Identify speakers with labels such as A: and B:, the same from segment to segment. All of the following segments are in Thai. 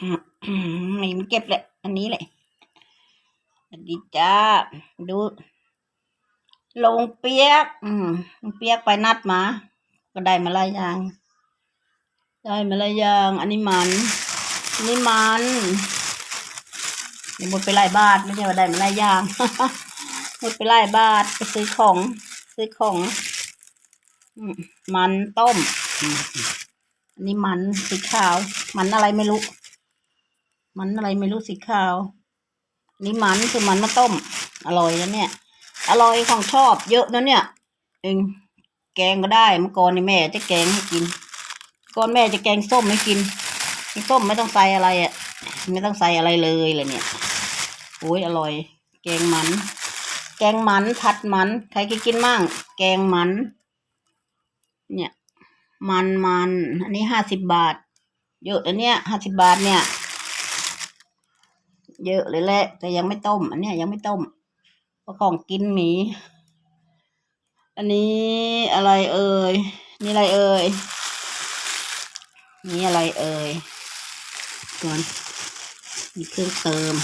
A: อืมอืมนี่มันเก็บแหละอันนี้แหละสวัสดีจ้า ดูลงเปียก อืมลงเปียกไปนัดมา ก็ได้มาหลายอย่าง ได้มาหลายอย่าง อันนี้มันอันนี้มันหมดไปหลายบาทไม่ใช่ว่าได้มาหลายอย่างหมดไปหลายบาทไปซื้อของ ซื้อของมันต้มอืมอันนี้มันสีขาว มันอะไรไม่รู้ มันอะไรไม่รู้สีขาวนนี้มันคือมันมาต้ม อร่อยนะเนี่ย อร่อยของชอบเยอะนะเนี่ย เองแกงก็ได้เมื่อก่อนนี่แม่จะแกงให้กิน ก่อนแม่จะแกงส้มให้กินส้มไม่ต้องใส่อะไรอะ ไม่ต้องใส่อะไรเลยเลยเนี่ยโอ้ยอร่อย แกงมัน แกงมันผัดมัน ใครกินกินมั่งแกงมัน เนี่ย มันมัน อันนี้ห้าสิบบาท เยอะอันเนี้ยห้าสิบบาทเนี่ย เยอะเลยแหละ แต่ยังไม่ต้ม อันเนี้ยยังไม่ต้มเพราะของกินหมี อันนี้อะไรเอ่ยนี่อะไรเอ่ยนี่อะไรเอ่ยก่อนมีเครื่องเติม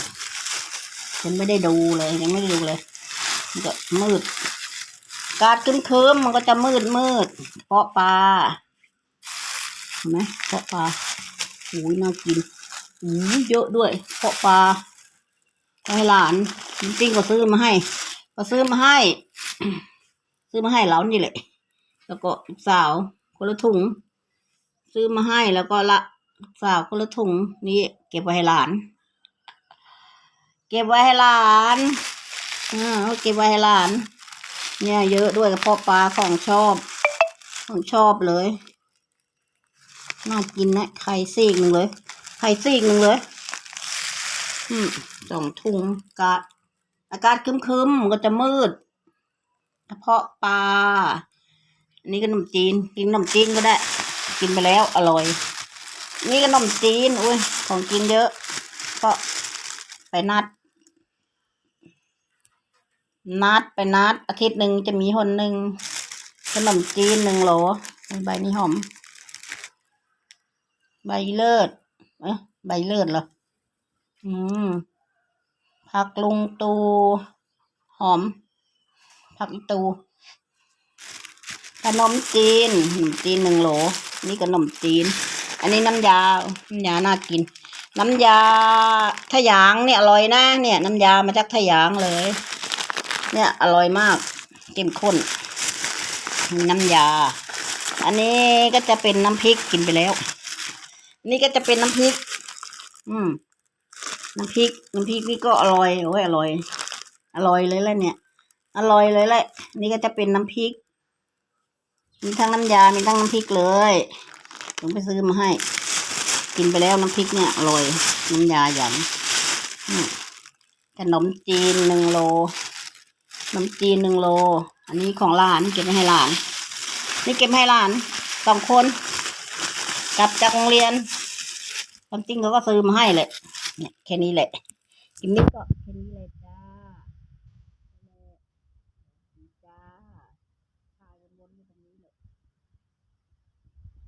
A: ฉันไม่ได้ดูเลยยังไม่ได้ดูเลยมันก็มืด กาดคึมคืมมันก็จะมืดมืดเพาะปลาเห็นไหมเพาะปลาอุ้ยน่ากิน อุ้ยเยอะด้วย เพาะปลาให้หลานจริงก็ซื้อมาให้ ก็ซื้อมาให้ ซื้อมาให้เรานี่แหละ แล้วก็สาวคนละถุง ซื้อมาให้แล้วก็ละสาวคนละถุงนี่เก็บไว้ให้หลาน เก็บไว้ให้หลานอ่าเขาเก็บไว้ให้หลาน เนี่ย เยอะด้วยกระเพาะปลาของชอบของชอบเลยน่ากินนะไข่ซีกหนึ่งเลย ไข่ซีกหนึ่งเลย อืมสองถุงกาดอากาศครึมๆมันก็จะมืดกระเพาะปลา อันนี้ขนมจีน กินนมจีนก็ได้ กินไปแล้วอร่อย นี่ขนมจีน อุ้ย ของกินเยอะ ก็ไปนัด นัดไปนัด อาทิตย์หนึ่งจะมีคนหนึ่งขนมจีนหนึ่งโหล ใบนี้หอม ใบเลิศ เอ๊ะใบเลิศเหรอ อืม ผักลุงตูหอม ผักอีตู ขนมจีนขนมจีนหนึ่งโหล นี่ขนมจีน อันนี้น้ำยา น้ำยาน่ากิน น้ำยาทะยางเนี่ยอร่อยนะเนี่ย น้ำยามาจากทะยางเลย เนี่ยอร่อยมากเข้มข้น มีน้ำยา อันนี้ก็จะเป็นน้ำพริกกินไปแล้ว นี่ก็จะเป็นน้ำพริก อืม น้ำพริก น้ำพริกนี่ก็อร่อยโอ้ยอร่อย อร่อยเลยแหละเนี่ย อร่อยเลยแหละ นี่ก็จะเป็นน้ำพริก มีทั้งน้ำยา มีทั้งน้ำพริกเลย ผมไปซื้อมาให้ กินไปแล้วน้ำพริกเนี่ยอร่อย น้ำยาอย่างอืมขนมจีนหนึ่งโล ขนมจีนหนึ่งโล อันนี้ของหลานเก็บไว้ให้หลาน นี่เก็บให้หลานสองคน กลับจากโรงเรียนความจริงเขาก็ซื้อมาให้เลยเนี่ยแค่นี้แหละกินนี้ก็แค่นี้เลย